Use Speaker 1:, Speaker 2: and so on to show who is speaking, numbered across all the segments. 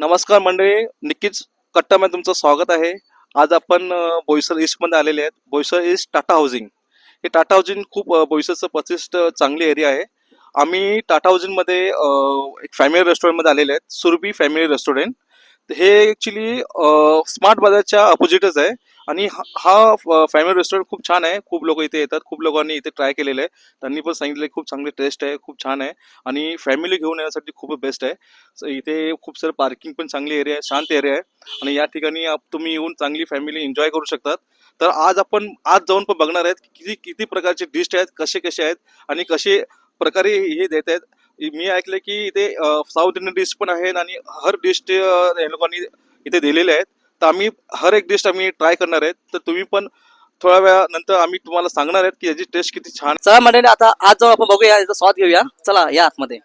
Speaker 1: नमस्कार मंडळी नक्कीच कट्टामध्ये तुमचं स्वागत आहे. आज आपण बोईसर ईस्टमध्ये आलेले आहेत. Boisar east Tata housing. हे टाटा हाऊसिंग खूप बोईसरचं प्रतिष्ठ चांगली एरिया आहे. आम्ही टाटा हाऊसिंगमध्ये एक फॅमिली रेस्टॉरंटमध्ये आलेले आहेत. Surabhi family restaurant. हे ॲक्च्युली स्मार्ट बाजारच्या अपोजिटच आहे. आणि हा- हा फॅमिली रेस्टॉरंट खूप छान आहे. खूप लोक इथे येतात. खूप लोकांनी इथे ट्राय केलेलं आहे. त्यांनी पण सांगितलं खूप चांगली टेस्ट आहे खूप छान आहे. आणि फॅमिली घेऊन येण्यासाठी खूप बेस्ट आहे. इथे खूप सारं पार्किंग पण चांगली एरिया आहे शांत एरिया आहे. आणि या ठिकाणी तुम्ही येऊन चांगली फॅमिली एन्जॉय करू शकतात. तर आज आपण आज जाऊन पण बघणार आहेत किती किती प्रकारचे डिश आहेत कसे कसे आहेत आणि कसे प्रकारे हे देत आहेत. मी ऐकलं की इथे साऊथ इंडियन डिश पण आहेत आणि हर डिश ते या लोकांनी इथे दिलेले आहेत. तर आम्ही हर एक डिश आम्ही ट्राय करणार आहेत. तर तुम्ही पण थोड्या वेळानंतर आम्ही तुम्हाला सांगणार आहेत की याची टेस्ट किती छान
Speaker 2: चला मंडळी आता आज जाऊ आपण बघूया याचा स्वाद घेऊया. चला या आतमध्ये.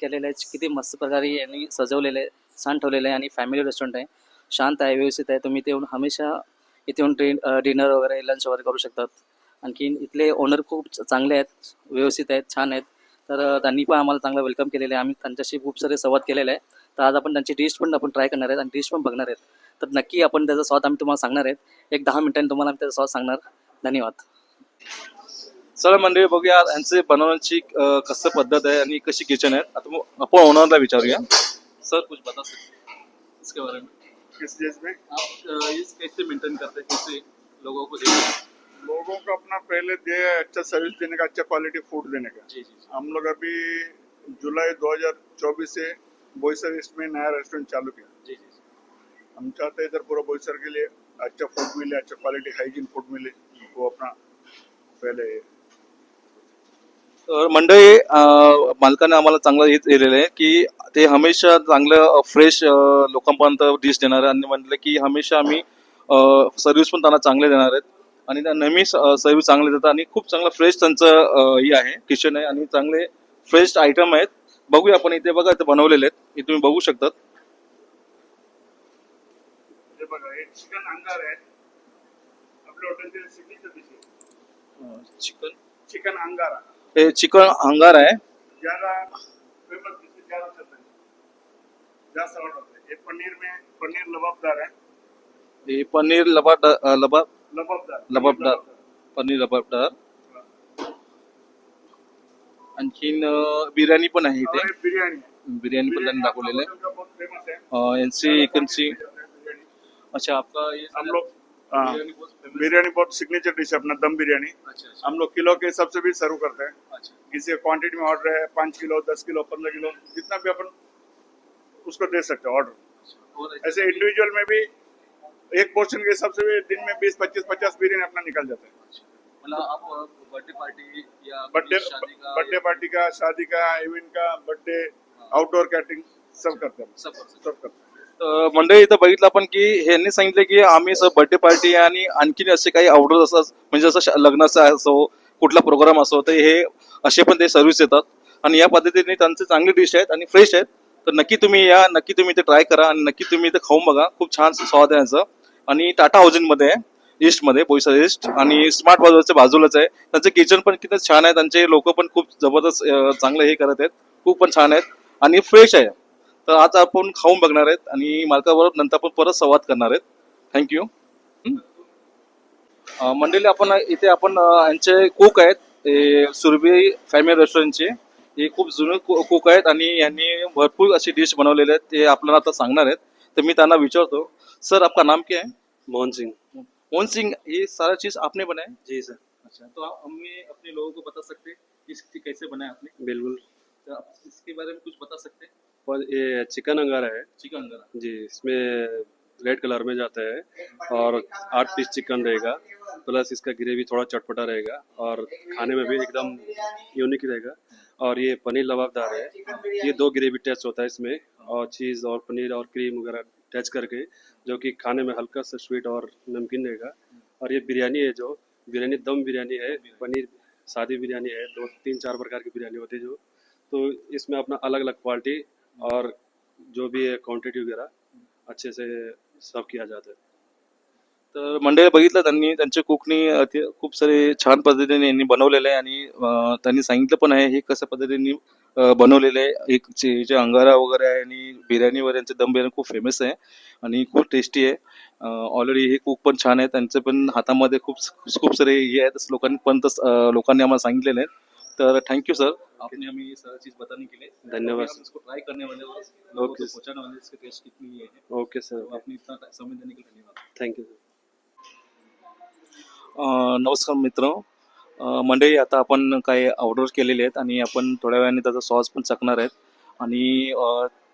Speaker 2: केलेलं आहे. किती मस्त प्रकारे यांनी सजवलेलं आहे छान ठेवलेलं आहे आणि फॅमिली रेस्टॉरंट आहे. शांत आहे व्यवस्थित आहे. तुम्ही ते येऊन हमेशा इथे येऊन ट्रेन डिनर वगैरे लंच वगैरे करू शकतात. आणखीन इथले ओनर खूप चांगले आहेत व्यवस्थित आहेत छान आहेत. तर त्यांनी पण आम्हाला चांगलं वेलकम केलेलं आहे. आम्ही त्यांच्याशी खूप सारे संवाद केलेले आहे. तर आज आपण त्यांची डिश पण आपण ट्राय करणार आहेत आणि डिश पण बघणार आहेत. तर नक्की आपण त्याचा स्वाद आम्ही तुम्हाला सांगणार आहेत. एक दहा मिनिटांनी तुम्हाला आम्ही त्याचा स्वाद सांगणार. धन्यवाद.
Speaker 1: चला मंडळी बघूया. यांचे बनवण्याची अ, कसं पद्धत आहे आणि कशी किचन आहे आता मग आपण ओनरला विचारूया. सर कुछ बता सकते हैं? इसके बारे में.
Speaker 3: किस चीज़ में?
Speaker 1: आप अ, इस कैसे मेंटेन करते हैं? कैसे लोगों को देते हैं?
Speaker 3: लोगों को अपना पहले दे अच्छा सर्विस देने का अच्छा क्वालिटी फ़ूड देने का।
Speaker 1: जी जी
Speaker 3: हम लोग अभी जुलाई 2024 से बोईसर ईस्ट में नया रेस्टोरेंट चालू किया।
Speaker 1: जी जी
Speaker 3: हम चाहते हैं इधर पूरा बोईसर के लिए अच्छा फ़ूड मिले अच्छा क्वालिटी हाइजीन फ़ूड मिले। वो अपना पहले
Speaker 1: तर मंडळी मालकाने आम्हाला चांगलं हेच दिलेलं आहे की ते हमेशा चांगलं फ्रेश लोकांपर्यंत डिश देणार आहे. आणि म्हटलं की हमेशा आम्ही सर्व्हिस पण त्यांना चांगले देणार आहेत. आणि त्या नेहमी सर्व्हिस चांगले देतात. आणि खूप चांगलं फ्रेश त्यांचं हे आहे किचन आहे. आणि चांगले फ्रेश आयटम आहेत. बघूया आपण इथे बघा इथे बनवलेले आहेत. हे तुम्ही बघू शकतात.
Speaker 3: Chicken
Speaker 1: chicken
Speaker 3: angara.
Speaker 1: हे चिकन अंगार आहे.
Speaker 3: ज्यादा फेमस डिश है ज्यादा चलता है जास्त पनीर में पनीर लबाबदार हे
Speaker 1: पनीर लबाब लबाब
Speaker 3: लबाबदार.
Speaker 1: लबाबदार. पनीर लबाबदार. आणखीन अं, बिर्याणी पण आहे इथे.
Speaker 3: है
Speaker 1: बिर्याणी. पण त्यांनी दाखवलेलं आहे.
Speaker 3: होटल का बहुत फेमस है
Speaker 1: अं, यांची इकडची
Speaker 3: बिरयानी
Speaker 1: अच्छा आपका ये
Speaker 3: हम लोग हाँ। बिरयानी बहुत सिग्नेचर डिश है अपना दम बिरयानी।
Speaker 1: अच्छा अच्छा।
Speaker 3: हम लोग किलो के हिसाब से भी सर्व करते हैं।
Speaker 1: अच्छा।
Speaker 3: किसी क्वांटिटी में ऑर्डर है पाँच किलो दस किलो पंद्रह किलो जितना भी अपन उसको दे सकते हैं ऑर्डर ऐसे इंडिविजुअल में भी एक पोर्शन के हिसाब से भी दिन में बीस पच्चीस पचास बिरयानी अपना निकल जाता है।
Speaker 1: मतलब आप बर्थडे पार्टी या
Speaker 3: बर्थडे
Speaker 1: शादी का
Speaker 3: बर्थडे पार्टी का शादी का इवेंट का बर्थडे आउटडोर कैटरिंग सब करते हैं।
Speaker 1: सब
Speaker 3: करते हैं।
Speaker 1: मंडळी इथं बघितलं आपण की ह्यांनी सांगितलं की आम्ही असं बर्थडे पार्टी आणि आणखीन असे काही ऑर्डर असतात म्हणजे असं लग्नाचं असो कुठला प्रोग्राम असो तर हे असे पण ते सर्व्हिस देतात आणि या पद्धतीने त्यांचे चांगले डिश आहेत आणि फ्रेश आहेत. तर नक्की तुम्ही या नक्की तुम्ही इथे ट्राय करा आणि नक्की तुम्ही इथे खाऊन बघा. खूप छान स्वाद आहे यांचं. आणि टाटा हाऊसिंगमध्ये आहे ईस्टमध्ये बोईसर ईस्ट आणि स्मार्ट बाजूच्या बाजूलाच आहे. त्यांचं किचन पण किती छान आहे. त्यांचे लोक पण खूप जबरदस्त चांगलं हे करत आहेत. खूप पण छान आहेत. आणि फ्रेश आहे. तर आज आपण खाऊन बघणार आहेत आणि मालकाबरोबर नंतर आपण परत संवाद करणार आहेत. थँक्यू मंडळी आपण इथे आपण यांचे कुक आहेत. सुरभी फॅमिली रेस्टॉरंटचे. हे खूप जुने कुक आहेत आणि यांनी भरपूर अशी डिश बनवलेले आहेत. ते आपल्याला आता सांगणार आहेत. तर मी त्यांना विचारतो. सर आपका नाम क्या है?
Speaker 4: मोहन सिंह
Speaker 1: मोहन सिंह ये सारा चीज आपने बनाया
Speaker 4: जी सर.
Speaker 1: अच्छा तो हमें अपने लोगों को बता सकते हैं कैसे बनाया आपने?
Speaker 4: बिल्कुल.
Speaker 1: तो आप इसके बारे में कुछ बता सकते हैं?
Speaker 4: पर ये चिकन अंगारा है।
Speaker 1: चिकन अंगारा।
Speaker 4: जी इसमें रेड कलर में जाता है और आठ पीस चिकन रहेगा प्लस इसका ग्रेवी थोड़ा चटपटा रहेगा और खाने में भी एकदम यूनिक रहेगा। और ये पनीर लबाबदार है। ये दो ग्रेवी टेस्ट होता है इसमें और चीज़ और पनीर और क्रीम वगैरह टच करके जो कि खाने में हल्का सा स्वीट और नमकीन रहेगा। और ये बिरयानी है जो बिरयानी दम बिरयानी है पनीर सादी बिरयानी है दो तीन चार प्रकार की बिरयानी होती है जो। तो इसमें अपना अलग अलग क्वालिटी और जो भी है क्वांटिटी वगैरह अच्छे से सर्व किया जाता
Speaker 1: तर मंडळी बघितलं त्यांनी त्यांचे कुकनी खूप सारे छान पद्धतीने यांनी बनवलेलं आहे आणि त्यांनी सांगितलं पण आहे हे कशा पद्धतीने अ, बनवलेलं आहे एक जे जे अंगारा वगैरे आहे आणि बिर्याणी वगैरे यांचे दम बिर्याणी खूप फेमस आहे आणि खूप टेस्टी आहे. ऑलरेडी हे कुक पण छान आहे त्यांचे पण हातामध्ये खूप खूप सारे हे आहेत लोकांनी पण तस लोकांनी आम्हाला सांगितलेले आहेत तर थैंक यू सर आपने हमें ये सारा चीज़ बताने के लिए।
Speaker 4: धन्यवाद
Speaker 1: हम इसको ट्राई करने वाले हैं लोगों
Speaker 4: ओके
Speaker 1: को पहुंचाने वाले हैं इसकी टेस्ट कितनी है।
Speaker 4: ओके सर
Speaker 1: तो आपने इतना समय देने के लिए धन्यवाद।
Speaker 4: थैंक यू सर
Speaker 1: नमस्कार मित्र. मंडळी आता आपण काही ऑर्डर केलेले आहेत आणि आपण थोड्या वेळाने त्याचा सॉस पण चकणार आहेत. आणि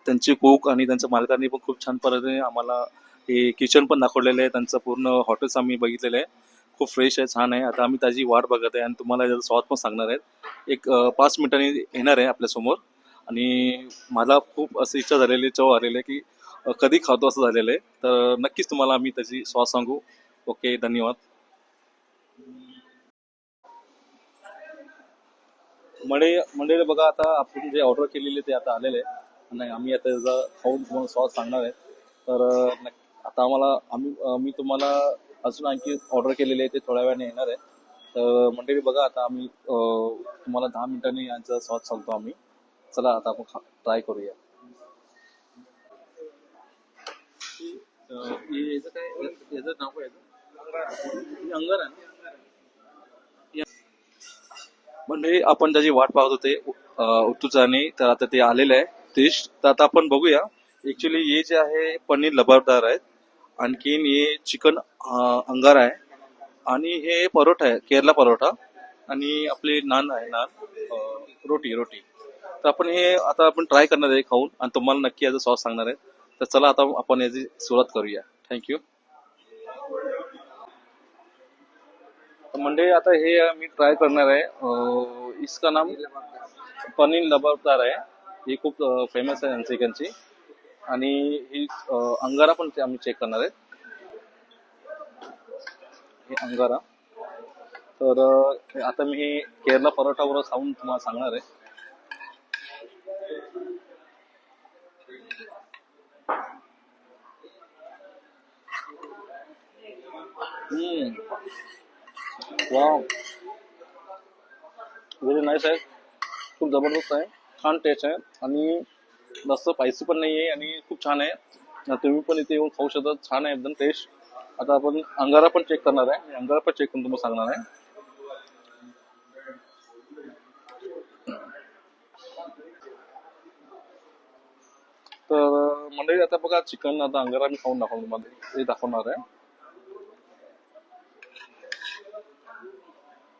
Speaker 1: त्यांचे कुक आणि त्यांच्या मालकांनी पण खूप छान पद्धतीने आम्हाला हे किचन पण दाखवलेलं आहे. त्यांचं पूर्ण हॉटेल्स आम्ही बघितलेलं आहे. खूप फ्रेश आहे छान आहे. आता आम्ही त्याची वाट बघत आहे आणि तुम्हाला त्याचा सॉस पण सांगणार आहेत. एक पाच मिनिटांनी येणार आहे आपल्यासमोर आणि मला खूप असं इच्छा झालेली चव आलेली आहे की कधी खातो असं झालेलं आहे. तर नक्कीच तुम्हाला आम्ही त्याची सॉस सांगू. ओके धन्यवाद. मंडळी मंडळी बघा आता आपण जे ऑर्डर केलेले ते आता आलेले आहे. नाही आम्ही आता त्याचा खाऊन तुम्हाला सॉस सांगणार आहे. तर आता आम्हाला आम्ही मी तुम्हाला अजून आणखी ऑर्डर केलेले आहे ते थोड्या वेळाने येणार आहे. तर मंडळी बघा आता आम्ही तुम्हाला दहा मिनिटांनी यांचा सॉस सांगतो आम्ही. चला आता आपण ट्राय करूया. याचं काय याचं- नाव काय म्हणजे आपण त्याची वाट पाहत होते उत्तुचाने तर आता ते आलेलं आहे. डिश तर आता आपण बघूया. ऍक्च्युली हे जे आहे पनीर लबाबदार आहेत. आणखीन हे चिकन अंगार आहे. आणि हे परोठा आहे केरला परोठा. आणि आपली नान आहे नान रोटी रोटी. तर आपण हे आता आपण ट्राय करणार आहे खाऊन आणि तुम्हाला नक्की याचा सॉस सांगणार आहे. तर चला आता आपण याची सुरुवात करूया. थँक्यू तर म्हणजे आता हे मी ट्राय करणार आहे. इसका नाम पनीर लबाबदार आहे. ही खूप फेमस आहे यांची चिकनची आणि ही अंगारा पण ते आम्ही चेक करणार आहे. हे अंगारा. तर आता मी हे केरला परोठावर खाऊन तुम्हाला सांगणार आहे. हम्म. वाव. व्हेरी नाईस आहे. खूप जबरदस्त आहे. छान टेस्ट आहे. आणि जास्त स्पायसी पण नाही आहे आणि खूप छान आहे. तुम्ही पण इथे येऊन खाऊ शकता. छान आहे एकदम टेस्ट आता आपण अंगारा पण चेक करणार आहे. अंगारा पण चेक करून तुम्हाला सांगणार आहे. तर मंडळी आता बघा चिकन आता अंगारा मी खाऊन दाखवून तुम्हाला. हे दाखवणार आहे.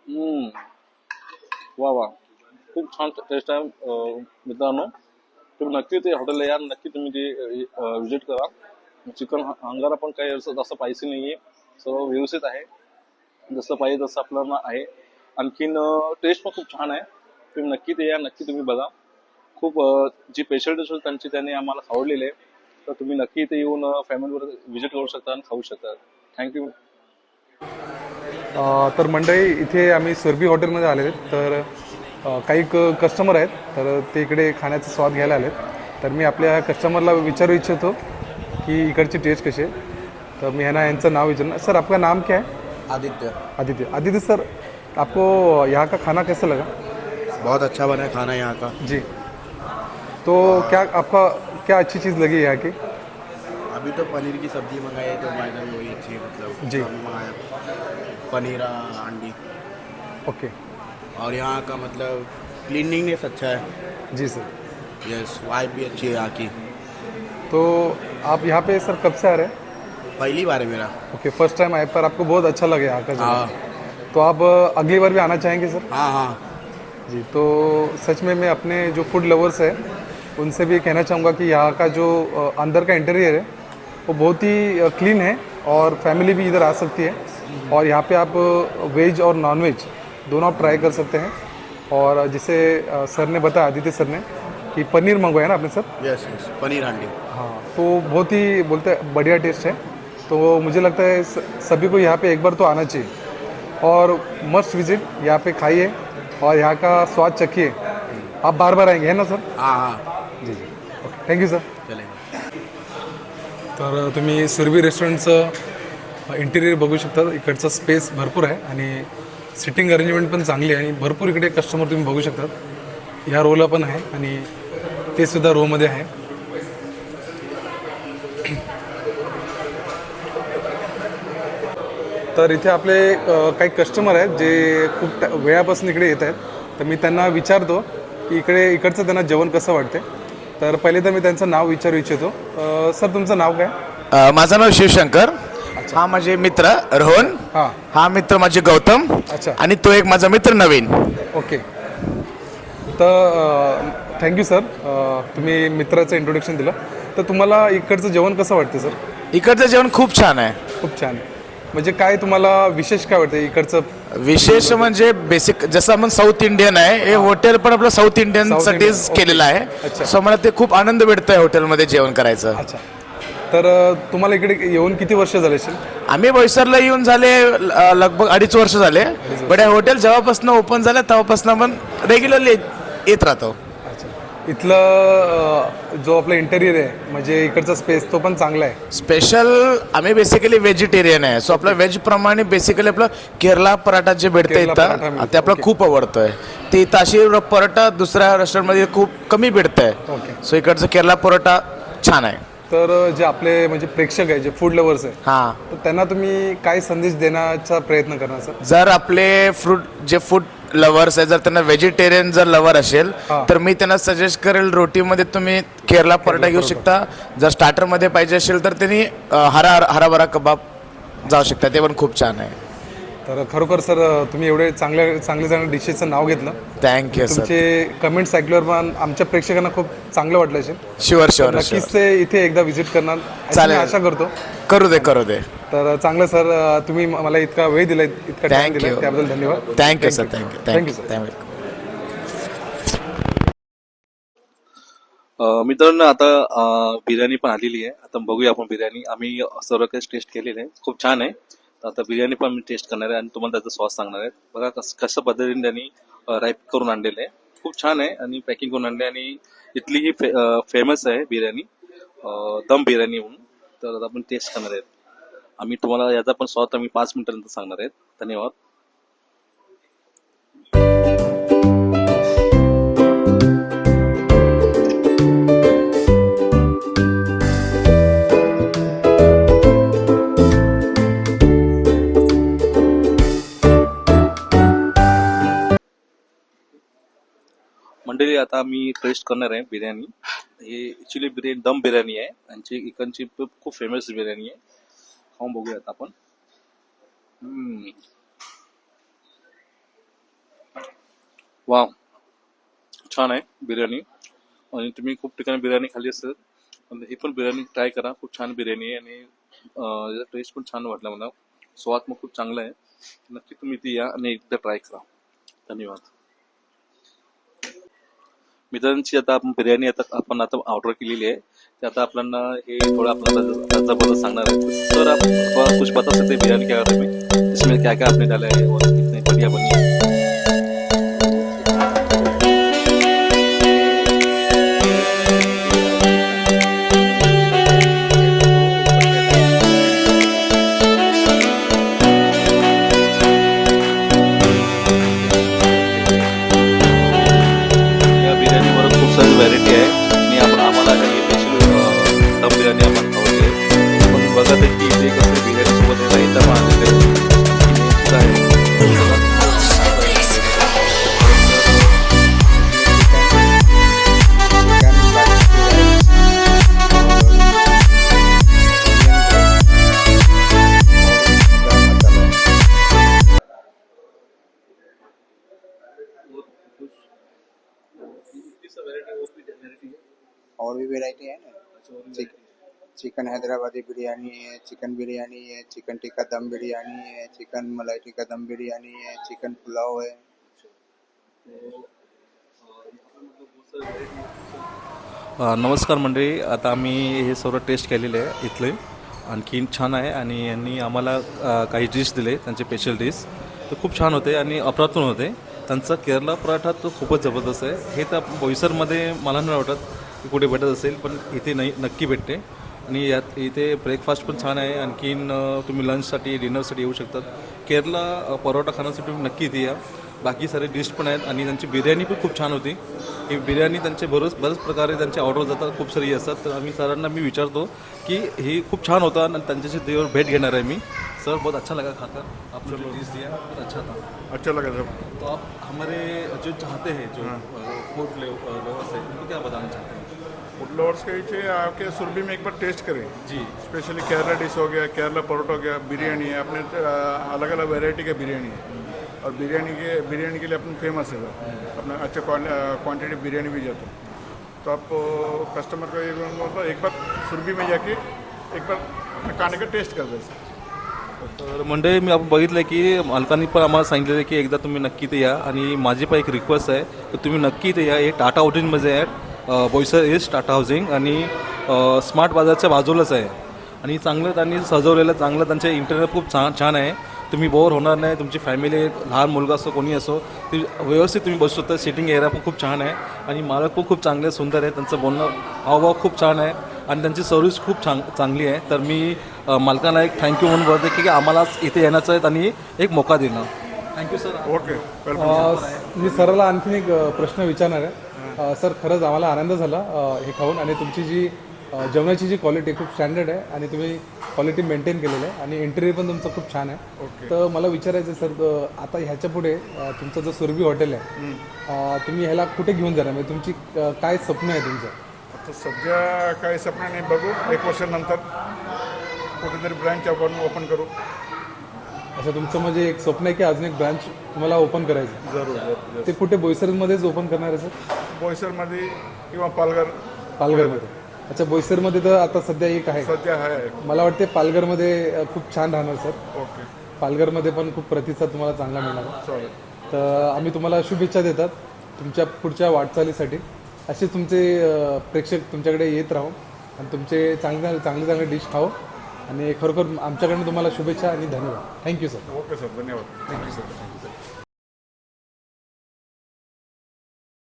Speaker 1: हम्म. वा वा. खूप छान टेस्ट आहे मित्रांनो. तुम्ही नक्की ते हॉटेलला या नक्की तुम्ही ते विजिट करा. चिकन अंगारा पण काही असं जास्त पायसी नाही आहे सर्व व्यवस्थित आहे. जसं पाहिजे तसं आपल्याला आहे. आणखीन टेस्ट पण खूप छान आहे. तुम्ही नक्की ते या नक्की तुम्ही बघा. खूप जी स्पेशल डिश त्यांची त्यांनी आम्हाला आवडलेली आहे. तर तुम्ही नक्की इथे येऊन फॅमिलीवर व्हिजिट करू शकता आणि खाऊ शकता. थँक्यू
Speaker 5: तर मंडळी इथे आम्ही सुरभी हॉटेलमध्ये आलेले आहेत. तर काही क कस्टमर आहेत. तर ते इकडे खाण्याचा स्वाद घ्यायला आलेत. तर मी आपल्या कस्टमरला विचारू इच्छितो. की इकडची टेस्ट कशी आहे? तर मी ह्यांना यांचं नाव विचारणार सर आपका नाम क्या है
Speaker 6: आदित्य.
Speaker 5: आदित्य. आदित्य सर आपको यहाँ का खाना कैसा लगा?
Speaker 6: बहुत अच्छा बना है खाना यहाँ का।
Speaker 5: जी। तो क्या आपका क्या अच्छी चीज़ लगी यहाँ की?
Speaker 6: अभी तो पनीर की सब्ज़ी मंगाई है तो मैडम वही अच्छी है मतलब
Speaker 5: जी।
Speaker 6: हमने मंगाया। पनीर अंडी
Speaker 5: ओके।
Speaker 6: और यहाँ का मतलब क्लीनिंगनेस अच्छा है।
Speaker 5: जी सर।
Speaker 6: यस वाइफ भी अच्छी है यहाँ की।
Speaker 5: तो आप यहाँ पे सर कब से आ रहे हैं?
Speaker 6: पहली बार है मेरा।
Speaker 5: ओके फ़र्स्ट टाइम आए पर आपको बहुत अच्छा लगे यहाँ का
Speaker 6: हाँ।
Speaker 5: तो आप अगली बार भी आना चाहेंगे सर?
Speaker 6: हाँ हाँ।
Speaker 5: जी तो सच में मैं अपने जो फ़ूड लवर्स हैं उनसे भी कहना चाहूँगा कि यहाँ का जो अंदर का इंटीरियर है वो बहुत ही क्लीन है और फैमिली भी इधर आ सकती है। और यहाँ पे आप वेज और नॉन वेज दोनों आप ट्राई कर सकते हैं। और जिसे सर ने बताया आदित्य सर ने कि पनीर मंगवाया ना आपने सर?
Speaker 6: यस यस पनीर अंडी
Speaker 5: हाँ तो बहुत ही बोलते हैं बढ़िया टेस्ट है। तो मुझे लगता है स- सभी को यहाँ पे एक बार तो आना चाहिए। और मस्ट विजिट यहाँ पे खाइए और यहाँ का स्वाद चखिए। आप बार बार आएंगे है ना सर?
Speaker 6: हाँ हाँ।
Speaker 5: जी जी। ओके थँक्यू सर
Speaker 6: चलेगा।
Speaker 5: तर तुम्ही सुरभी रेस्टॉरंटचं इंटिरियर बघू शकता. इकडचं स्पेस भरपूर आहे आणि सिटिंग अरेंजमेंट पण चांगली आहे आणि भरपूर इकडे कस्टमर तुम्ही बघू शकता ह्या रोला पण आहे आणि ते सुद्धा रोमध्ये आहे. तर इथे आपले काही कस्टमर आहेत जे खूप वेळापासून इकडे येत आहेत. तर मी त्यांना विचारतो की इकडे इकडचं त्यांना जेवण कसं वाटते तर पहिले तर मी त्यांचं नाव विचारू इच्छितो. सर तुमचं नाव काय?
Speaker 7: माझं नाव शिवशंकर. हा माझे मित्र रोहन.
Speaker 5: हां.
Speaker 7: हा मित्र माझे गौतम.
Speaker 5: अच्छा.
Speaker 7: आणि तो एक माझा मित्र नवीन.
Speaker 5: ओके. तर थँक्यू सर तुम्ही मित्राचं इंट्रोडक्शन दिलं. तर तुम्हाला इकडचं जेवण कसं वाटतं सर
Speaker 7: इकडचं जेवण खूप छान आहे.
Speaker 5: खूप छान. म्हणजे काय तुम्हाला विशेष काय वाटतं इकडचं?
Speaker 7: विशेष म्हणजे बेसिक जसं आपण साऊथ इंडियन आहे हे हॉटेल पण आपलं साऊथ इंडियन
Speaker 5: South
Speaker 7: साठीच
Speaker 5: okay.
Speaker 7: केलेलं आहे. सो मला ते खूप आनंद भेटतोय हॉटेलमध्ये जेवण करायचं.
Speaker 5: अच्छा. तर अ, तुम्हाला इकडे येऊन किती वर्ष झाले असेल
Speaker 7: आम्ही बोईसरला येऊन झाले अ, लगभग अडीच वर्ष झाले. बट हे हॉटेल जेव्हापासून ओपन झालं तेव्हापासून आपण रेग्युलरली येत राहतो.
Speaker 5: इथलं जो आपलं इंटेरियर आहे म्हणजे इकडचा स्पेस तो पण चांगला आहे.
Speaker 7: स्पेशल आम्ही बेसिकली व्हेजिटेरियन आहे. सो आपलं व्हेज प्रमाणे बेसिकली आपलं केरला पराठा जे भेटतं
Speaker 5: केरला पराठा
Speaker 7: इथं
Speaker 5: मिळतो,
Speaker 7: ते आपलं. खूप आवडतंय. ते इथं अशी पराठा दुसऱ्या रेस्टॉरंटमध्ये खूप कमी भेटतंय.
Speaker 5: ओके.
Speaker 7: सो इकडचं केरला परोठा छान आहे.
Speaker 5: तर जे आपले म्हणजे प्रेक्षक आहे जे फूड लवर्स आहे
Speaker 7: हां.
Speaker 5: तर त्यांना तुम्ही काय संदेश देण्याचा प्रयत्न करणार सर
Speaker 7: जर आपले फ्रूट जे फूड लवर्स आहे जर त्यांना व्हेजिटेरियन जर लवर असेल. तर मी त्यांना सजेस्ट करेल रोटीमध्ये तुम्ही केरला परोठा घेऊ शकता. जर स्टार्टरमध्ये पाहिजे असेल तर त्यांनी हरा हराभरा कबाब जाऊ शकता. ते पण खूप छान आहे.
Speaker 5: तर खरोखर सर तुम्ही एवढे चांगल्या चांगले चांगल्या डिशेसचं नाव घेतलं.
Speaker 7: थँक्यू सर
Speaker 5: तुमचे कमेंट्स ऐकल्यावर पण आमच्या प्रेक्षकांना खूप चांगलं वाटलं असेल.
Speaker 7: शुअर शुअर
Speaker 5: नक्कीच ते इथे एकदा व्हिजिट करणार.
Speaker 7: चालेल.
Speaker 5: आशा करतो.
Speaker 7: करू दे करू दे.
Speaker 5: तर चांगलं सर तुम्ही मला इतका वेळ दिला इतका टाइम दिला. त्याबद्दल धन्यवाद.
Speaker 7: Thank you sir thank you
Speaker 5: thank you sir
Speaker 7: thank you
Speaker 1: मित्रांनो आता बिर्याणी पण आलेली आहे. आता बघूया आपण बिर्याणी. आम्ही सर्व काही टेस्ट केलेलं आहे. खूप छान आहे. तर आता बिर्याणी पण मी टेस्ट करणार आहे आणि तुम्हाला त्याचा स्वाद सांगणार आहे. बघा कस कसं पद्धतीने त्यांनी रॅप करून आणलेलं आहे. खूप छान आहे आणि पॅकिंग करून आणले आणि इथली ही फे, फेमस आहे बिर्याणी दम बिर्याणी म्हणून. तर आता आपण टेस्ट करणार आहेत. आम्ही तुम्हाला याचा पण स्वाद आम्ही पाच मिनिटानंतर सांगणार आहेत. धन्यवाद. मंडळी आता मी टेस्ट करणार आहे बिर्याणी. हे ॲक्च्युली बिर्याणी दम बिर्याणी आहे. आणि इकडची खूप खूप फेमस बिर्याणी आहे. खाऊन बघूया आता आपण वा छान आहे बिर्याणी. आणि तुम्ही खूप ठिकाणी बिर्याणी खाल्ली असेल पण ही पण बिर्याणी ट्राय करा. खूप छान बिर्याणी आहे आणि टेस्ट पण छान वाटला मला. स्वाद मग खूप चांगला आहे. नक्की तुम्ही ती या आणि एकदा ट्राय करा. धन्यवाद. मित्रांची आता आपण बिर्याणी आता आपण आता ऑर्डर केलेली आहे. ते आता आपल्याला हे थोडं आपल्याला त्याच्याबद्दल सांगणार आहे. सर आप थोड़ा कुछ बता सकते हैं बिरयानी के बारे में इसमें क्या क्या आपने डाला है? और कितनी बढ़िया बनी है?
Speaker 8: और भी वेराइटी ना? चिकन हैदराबादी बिर्याणी है चिकन बिरयानी है चिकन टिक्का दम बिरयानी है चिकन मलाई टिक्का दम बिरयानी है चिकन पुलाव है
Speaker 1: नमस्कार मंडळी. आता आम्ही हे सर्व टेस्ट केलेले आहे इथले. आणखीन छान आहे आणि यांनी आम्हाला काही डिश दिले त्यांचे स्पेशल डिश ते खूप छान होते आणि अप्रतिम होते. त्यांचा केरला पराठा तो खूपच जबरदस्त आहे. हे तर बोईसरमध्ये मला नाही वाटत. कुठे भेटत असेल पण इथे नाही नक्की भेटते. आणि यात इथे ब्रेकफास्ट पण छान आहे. आणखीन तुम्ही लंचसाठी डिनरसाठी येऊ शकतात. केरला परोठा खाण्यासाठी तुम्ही नक्की इथे या. बाकी सारे डिश पण आहेत. आणि त्यांची बिर्याणी पण खूप छान होती. ही बिर्याणी त्यांचे बरंच बऱ्याच प्रकारे त्यांचे ऑर्डर जातात. खूप सारी असतात. तर आम्ही सरांना मी विचारतो की ही खूप छान होता आणि त्यांच्याशी देवर भेट घेणार आहे मी. सर बहुत अच्छा लगा खाकर आप जो डिश दिया बहुत अच्छा था.
Speaker 3: अच्छा लगा सब
Speaker 1: तो आप हमारे जो चाहते हैं जो फूड लवर्स है उनको क्या बताना चाहते हैं?
Speaker 3: फूड लवर्स के नीचे आपके सुरभि में एक बार टेस्ट करें।
Speaker 1: जी।
Speaker 3: स्पेशली केरला डिश हो गया केरला परोठा हो गया बिरयानी है अपने अलग अलग वैरायटी का बिरयानी है और बिरयानी के बिरयानी के लिए अपन फेमस है अपना अच्छा क्वांटिटी बिरयानी भी जाता तो आप कस्टमर को ये बोलूँगा, एक बार सुरभि में जाके एक बार खाने का टेस्ट कर दे।
Speaker 1: तर मंडळी मी आपण बघितलं की मालकांनी पण आम्हाला सांगितलेलं की एकदा तुम्ही नक्की ते या. आणि माझी पण एक रिक्वेस्ट आहे की तुम्ही नक्की ते या. हे टाटा हाऊसिंगमध्ये आहे बोईसर इज टाटा हाऊसिंग आणि स्मार्ट बाजारच्या बाजूलाच आहे. आणि चांगलं त्यांनी सजवलेलं चांगलं त्यांचे इंटरनेट खूप छान छान आहे. तुम्ही बोर होणार नाही तुमची फॅमिली लहान मुलगा असो कोणी असो ती व्यवस्थित तुम्ही बसू शकता सिटिंग एरिया पण खूप छान आहे. आणि मालक पण खूप चांगले सुंदर आहे त्यांचं बोलणं हावभाव खूप छान आहे. आणि त्यांची सर्व्हिस खूप छान चांगली आहे. तर मी मालकांना एक थँक्यू म्हणून बोलते की आम्हाला इथे येण्याचं आहे आणि एक मोका देणं थँक्यू सर
Speaker 3: ओके
Speaker 5: मी सरला आणखीन एक प्रश्न विचारणार आहे. सर खरंच आम्हाला आनंद झाला हे खाऊन. आणि तुमची जी जेवणाची जी क्वालिटी खूप स्टँडर्ड आहे. आणि तुम्ही क्वालिटी मेंटेन केलेलं आहे. आणि इंटेरियर पण तुमचं खूप छान आहे. तर मला विचारायचं सर आता ह्याच्या पुढे तुमचं जो सुरभी हॉटेल आहे तुम्ही ह्याला कुठे घेऊन जाणार? म्हणजे तुमची काय स्वप्न आहे तुमचं?
Speaker 3: आता सध्या काही सपना नाही बघू. एक वर्षानंतर कुठेतरी ब्रँच आपण ओपन करू.
Speaker 5: असं तुमचं म्हणजे एक स्वप्न आहे की अजून एक ब्रांच तुम्हाला ओपन करायचं
Speaker 3: जरूर जरूर.
Speaker 5: ते कुठे बोईसरमध्येच ओपन करणार आहे सर
Speaker 3: बोईसरमध्ये किंवा पालघर.
Speaker 5: पालघरमध्ये. अच्छा बोईसरमध्ये तर आता सध्या एक आहे.
Speaker 3: सध्या आहे.
Speaker 5: मला वाटते पालघरमध्ये अ, खूप छान राहणार सर
Speaker 3: ओके.
Speaker 5: पालघरमध्ये पण खूप प्रतिसाद तुम्हाला चांगला मिळणार आहे.
Speaker 3: चालेल.
Speaker 5: तर आम्ही तुम्हाला शुभेच्छा देतात तुमच्या पुढच्या वाटचालीसाठी. असे तुमचे अ, प्रेक्षक तुमच्याकडे येत राहू आणि तुमचे चांगले चांगले चांगले डिश खाऊ. आणि खरोखर आमच्याकडनं तुम्हाला शुभेच्छा आणि धन्यवाद. Thank you sir
Speaker 3: okay sir धन्यवाद. Thank you sir